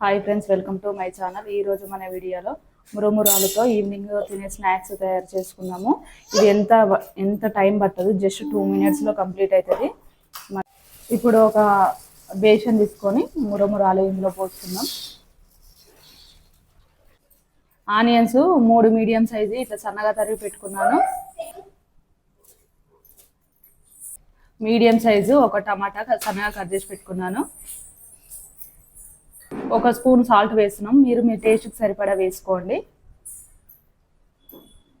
Hi friends welcome to my channel. ఈ రోజు మన వీడియోలో మురమురాలతో ఈవినింగ్ తినే స్నాక్స్ తయారు చేసుకున్నాము ఇది ఎంత ఎంత టైం పట్టదు జస్ట్ టూ మినిట్స్లో కంప్లీట్ అవుతుంది ఇప్పుడు ఒక బేషన్ తీసుకొని మురమురాలు ఇందులో పోస్తున్నాం ఆనియన్స్ మూడు మీడియం సైజు ఇట్లా సన్నగా తరిగి పెట్టుకున్నాను. మీడియం సైజు ఒక టమాటా సన్నగా కట్ చేసి పెట్టుకున్నాను. ఒక స్పూన్ సాల్ట్ వేస్తున్నాం. మీరు మీ టేస్ట్కి సరిపడా వేసుకోండి.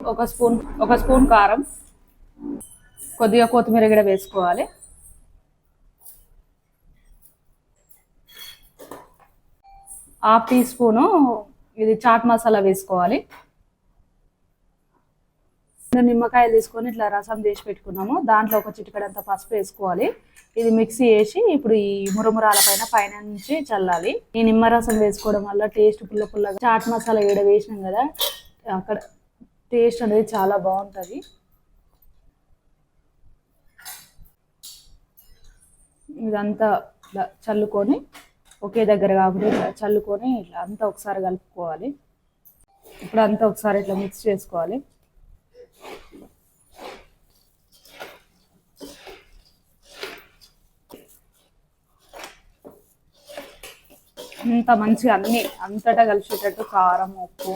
ఒక స్పూన్ ఒక స్పూన్ కారం. కొద్దిగా కొత్తిమీర కూడా వేసుకోవాలి. హాఫ్ టీ స్పూను ఇది చాట్ మసాలా వేసుకోవాలి. నిమ్మకాయలు తీసుకొని ఇట్లా రసం చేసి పెట్టుకున్నాము. దాంట్లో ఒక చిటికడంత పసుపు వేసుకోవాలి. ఇది మిక్సీ వేసి ఇప్పుడు ఈ మురమురాల పైన పైన నుంచి చల్లాలి. ఈ నిమ్మరసం వేసుకోవడం వల్ల టేస్ట్ పుల్ల పుల్లగా చాట్ మసాలా ఏడ వేసినాం కదా అక్కడ టేస్ట్ అనేది చాలా బాగుంటుంది. ఇదంతా ఇట్లా చల్లుకొని ఒకే దగ్గర కాకుండా ఇట్లా చల్లుకొని ఇట్లా అంతా ఒకసారి కలుపుకోవాలి. ఇప్పుడు అంతా ఒకసారి ఇట్లా మిక్స్ చేసుకోవాలి. అంత మంచిగా అన్ని అంతటా కలిసేటట్టు కారం ఉప్పు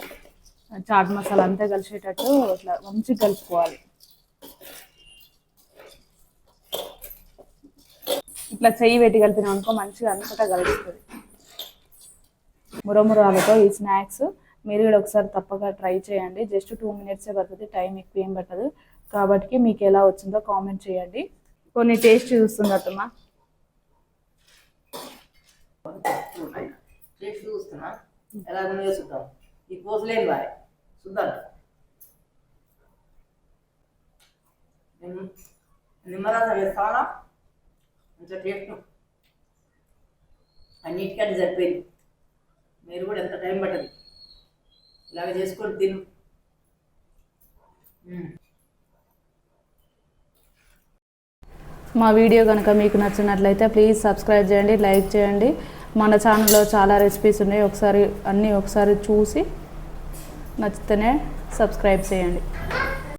చాట్ మసాలా అంతా కలిసేటట్టు ఇట్లా మంచిగా కలుపుకోవాలి. ఇట్లా చెయ్యి పెట్టి కలిపినాం అనుకో మంచిగా అంతటా కలుస్తుంది. మురమురాలతో ఈ స్నాక్స్ మీరు కూడా ఒకసారి తప్పక ట్రై చేయండి. జస్ట్ టూ మినిట్సే పడుతుంది టైం ఎక్కువ ఏం పట్టదు. కాబట్టి మీకు ఎలా వచ్చిందో కామెంట్ చేయండి. కొన్ని టేస్ట్ చూస్తుంది చేసి చూస్తున్నా? ఎలా ఉన్నాయో చూద్దాం. ఈ పోసలేని బాయ్ చూద్దాం. నిమ్- నిమ్మరసం వేస్తావా? మంచిగా టేస్ట్ అన్నిటికంటే సరిపోయింది. మీరు కూడా ఎంత టైం పట్టదు. ఇలాగ చేసుకొని తిను. మా వీడియో కనుక మీకు నచ్చినట్లయితే ప్లీజ్ సబ్స్క్రైబ్ చేయండి లైక్ చేయండి. మన ఛానల్లో చాలా రెసిపీస్ ఉన్నాయి. ఒకసారి అన్నీ ఒకసారి చూసి నచ్చితేనే సబ్స్క్రైబ్ చేయండి.